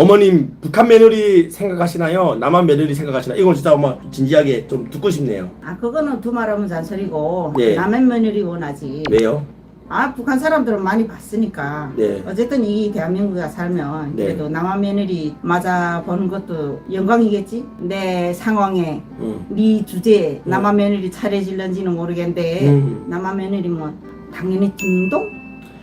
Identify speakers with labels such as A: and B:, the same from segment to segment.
A: 어머님 북한 며느리 생각하시나요? 남한 며느리 생각하시나요? 이건 진짜 엄마 진지하게 좀 듣고 싶네요.
B: 아 그거는 두말하면 잔소리고
A: 네.
B: 남의 며느리 원하지.
A: 왜요?
B: 아 북한 사람들은 많이 봤으니까.
A: 네.
B: 어쨌든 이 대한민국에 살면
A: 네.
B: 그래도 남한 며느리 맞아 보는 것도 영광이겠지. 내 상황에
A: 음.
B: 네 주제에 남한 며느리 차려질런지는 모르겠는데
A: 음.
B: 남한 며느리면 당연히 딩동.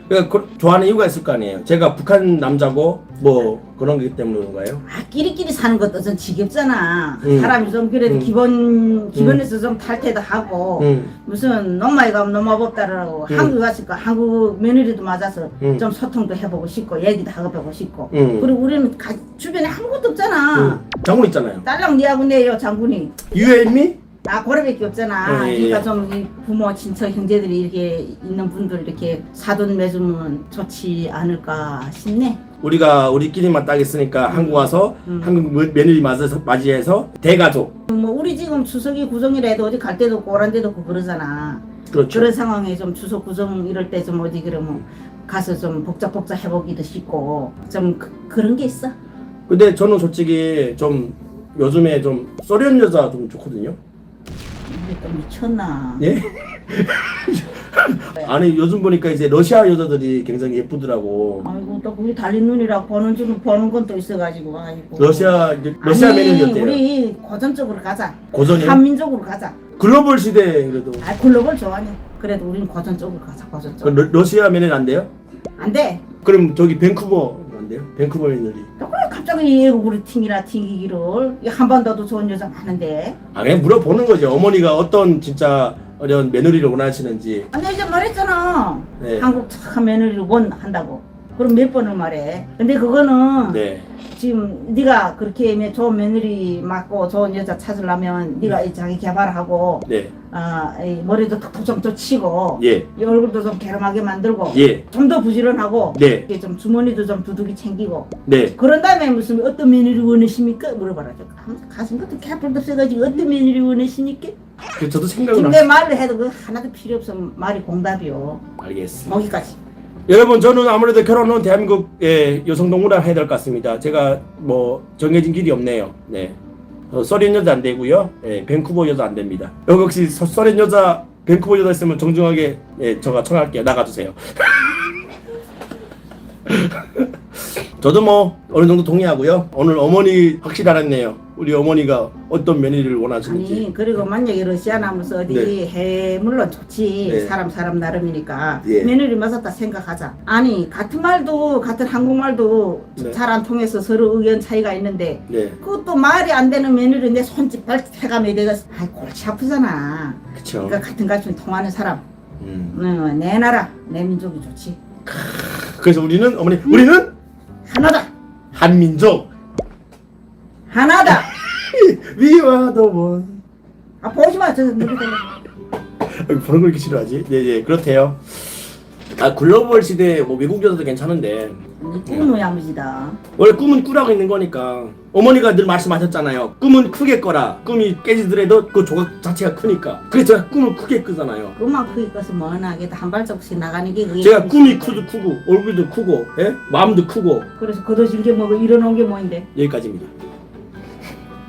A: 그러니까 그- 좋아하는 이유가 있을 거 아니에요. 제가 북한 남자고 뭐 그런 게 때문에 그런가요?
B: 아 끼리끼리 사는 것도 좀 지겹잖아.
A: 음.
B: 사람이 좀 그래도
A: 음.
B: 기본 기본에서 좀 탈퇴도 하고
A: 음.
B: 무슨 농마에 가면 농마법다라고
A: 음.
B: 한국 갔으니까 한국 며느리도 맞아서
A: 음.
B: 좀 소통도 해보고 싶고 얘기도 하고 싶고
A: 음.
B: 그리고 우리는 가- 주변에 아무것도 없잖아.
A: 음. 장군 있잖아요.
B: 딸랑 니하고 내요 장군이.
A: Me?
B: 나 고래밖에 없잖아.
A: 예, 예,
B: 그러니까
A: 예.
B: 좀이 부모 친척 형제들이 이렇게 있는 분들 이렇게 사돈 매주면 좋지 않을까 싶네.
A: 우리가 우리끼리만 딱 있으니까 한국 와서
B: 음.
A: 한국 며- 며느리 맞아서 맞이해서 대가족.
B: 뭐 우리 지금 추석이 구정이라도 어디 갈 데도 없고 오란 데도 없고 그러잖아.
A: 그렇죠.
B: 그런 상황에 좀 추석 구정 이럴 때 좀 어디 그러면 가서 좀 복잡복잡 해보기도 싶고 좀 그, 런게 있어.
A: 근데 저는 솔직히 좀 요즘에 좀 소련 여자 좀 좋거든요.
B: 이게 또 미쳤나.
A: 예? 아니 요즘 보니까 이제 러시아 여자들이 굉장히 예쁘더라고.
B: 아이고 또 우리 달린 눈이라 보는 줄 보는 건 또 있어가지고 아이고.
A: 러시아 이제 러시아
B: 아니,
A: 매니저였대요.
B: 우리 고전적으로 가자.
A: 고전이요?
B: 한민족으로 가자.
A: 글로벌 시대 그래도
B: 아 글로벌 좋아하네. 그래도 우린 고전적으로 가자.
A: 그
B: 고전적.
A: 러, 러시아 매니저 안 돼요?
B: 안 돼.
A: 그럼 저기 밴쿠버 안 돼요? 밴쿠버
B: 그래 갑자기 얘를 튕기나 튕기기를 이 한반도도 좋은 여자 많은데.
A: 아 그냥 물어보는 거죠. 어머니가 어떤 진짜 어떤 며느리를 원하시는지.
B: 아니 이제 말했잖아.
A: 네.
B: 한국 착한 며느리를 원한다고. 그럼 몇 번을 말해. 근데 그거는
A: 네.
B: 지금 네가 그렇게 매- 좋은 며느리 맞고 좋은 여자 찾으려면 네가 이 자기 개발하고
A: 네.
B: 아, 이 머리도 톡톡 좀 치고
A: 예.
B: 이 얼굴도 좀 개름하게 만들고
A: 예.
B: 좀 더 부지런하고
A: 네.
B: 이렇게 좀 주머니도 좀 두둑이 챙기고
A: 네.
B: 그런 다음에 무슨 어떤 며느리 원하십니까? 물어봐라. 가슴 같은 개뿔도 써가지고 어떤 며느리 원하십니까?
A: 그 저도 생각을
B: 근데 말을 해도 그 하나도 필요 없어 말이 공답이요.
A: 알겠습니다.
B: 거기까지.
A: 여러분 저는 아무래도 결혼은 대한민국의 여성 동물원 해야 될 것 같습니다. 제가 뭐 정해진 길이 없네요. 네. 어, 소련 여자 안 되고요. 예, 밴쿠버 여자 안 됩니다. 여기 혹시 소, 소련 여자 밴쿠버 여자 있으면 정중하게 예, 제가 청할게요. 나가주세요. 저도 뭐 어느 정도 동의하고요. 오늘 어머니 확실히 알았네요. 우리 어머니가 어떤 며느리를 원하시는지.
B: 아니 그리고 만약에 러시아 나면서 어디
A: 네.
B: 해 물론 좋지
A: 네.
B: 사람 사람 나름이니까
A: 예.
B: 며느리 맞았다 생각하자 아니 같은 말도 같은 한국말도
A: 네.
B: 잘안 통해서 서로 의견 차이가 있는데
A: 네,
B: 그것도 말이 안 되는 며느리 내 손짓 발짓 해가며 내가 아 골치 아프잖아
A: 그쵸.
B: 그러니까 같은 가슴 통하는 사람
A: 음.
B: 어, 내 나라 내 민족이 좋지
A: 그래서 우리는 어머니 우리는
B: 하나다
A: 한민족.
B: 하나다
A: We are the one.
B: 아 보지 마 저 누구
A: 여기 보는 걸 이렇게 싫어하지? 네, 네, 그렇대요. 아, 글로벌 시대 뭐 외국 여자도 괜찮은데
B: 꿈은 야무지다
A: 원래 꿈은 꾸라고 있는 거니까 어머니가 늘 말씀하셨잖아요. 꿈은 크게 꿔라. 꿈이 깨지더라도 그 조각 자체가 크니까. 그래서 제가 꿈을 크게 끄잖아요.
B: 그만 크게 커서 뭐하게 한 발짝씩 나가는 게 그게
A: 제가 꿈이 크도 크고 얼굴도 크고 예? 마음도 크고
B: 그래서 거둬진 게 뭐고 일어놓은 게 뭐인데
A: 여기까지입니다.